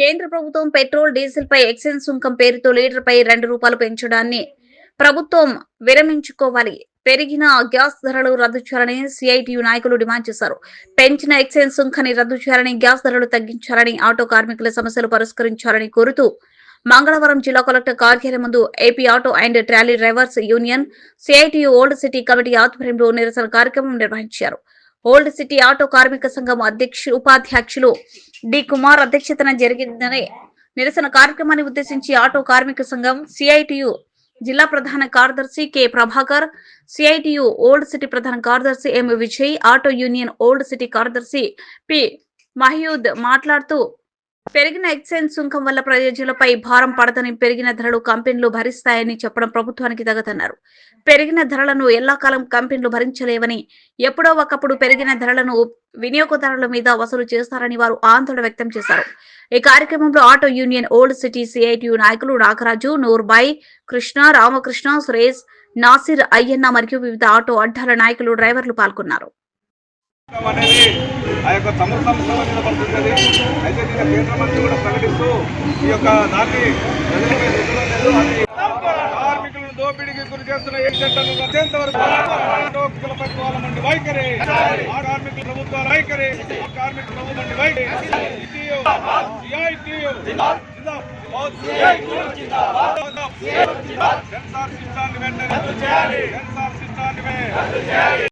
కేంద్ర ప్రభుత్వం petrol diesel పై excise సుంకం పేరుతో లీటర్ పై రెండు రూపాయలు పెంచడాన్ని ప్రభుత్వం విరమించుకోవాలి. పెరిగిన గ్యాస్ ధరలు రద్దు చేయాలని సిఐటియు నాయకులు డిమాండ్ చేశారు. పెంచిన ఎక్సైజ్ సుంకాన్ని రద్దు చేయాలని గ్యాస్ ధరలు తగ్గించాలని ఆటో కార్మికుల సమస్యలు పరిష్కరించాలని కోరుతూ మంగళవారం జిల్లా కలెక్టర్ కార్యాలయం ముందు AP auto and trolley drivers union CITU old city committee ఆధ్వర్యంలో నిరసన కార్యక్రమం నిర్వహించారు. ఓల్డ్ సిటీ ఆటో కార్మిక సంఘం అధ్యక్ష ఉపాధ్యక్షులు డి. కుమార్ అధ్యక్షతన జరిగిందని నిరసన కార్యక్రమాన్ని ఉద్దేశించి ఆటో కార్మిక సంఘం సిఐటియు జిల్లా ప్రధాన కార్యదర్శి K. Prabhakar CITU old city ప్రధాన కార్యదర్శి M. Vijay auto union old city కార్యదర్శి పి. మహయూద్ మాట్లాడుతూ పెరిగిన ఎక్సైజ్ సుంకం వల్ల ప్రయోజనాలపై భారం పడదని పెరిగిన ధరలు కంపెనీలు భరిస్తాయని చెప్పడం ప్రభుత్వానికి తగదన్నారు. పెరిగిన ధరలను ఎల్లాకాలం కంపెనీలు భరించలేవని ఎప్పుడో ఒకప్పుడు పెరిగిన ధరలను వినియోగదారుల మీద వసూలు చేస్తారని వారు ఆందోళన వ్యక్తం చేశారు. ఈ కార్యక్రమంలో auto union old city CITU నాయకులు నాగరాజు నూర్బాయ్ కృష్ణ రామకృష్ణ సురేష్ నాసిర్ అయ్యన్న మరియు వివిధ ఆటో అడ్డాల నాయకులు డ్రైవర్లు పాల్గొన్నారు. అనేది ఆ యొక్క తమరు సంస్థలో నిలబడుతున్నది అయితే నిన్న కేంద్ర మంత్రి కూడా ప్రకటిస్తూ ఈ యొక్క దాన్ని కార్మికులను దోపిడీకి గురి చేస్తున్న ఏజెంట్లను అత్యంత వరకు కార్మికుల ప్రభుత్వాల వైఖరి ఆ కార్మికుల ప్రభుత్వాల వైఖరి కార్మిక ప్రభుత్వం వైఖరి సెన్సార్ సిస్టాన్ని వెంటనే సెన్సార్ సిస్టాన్ని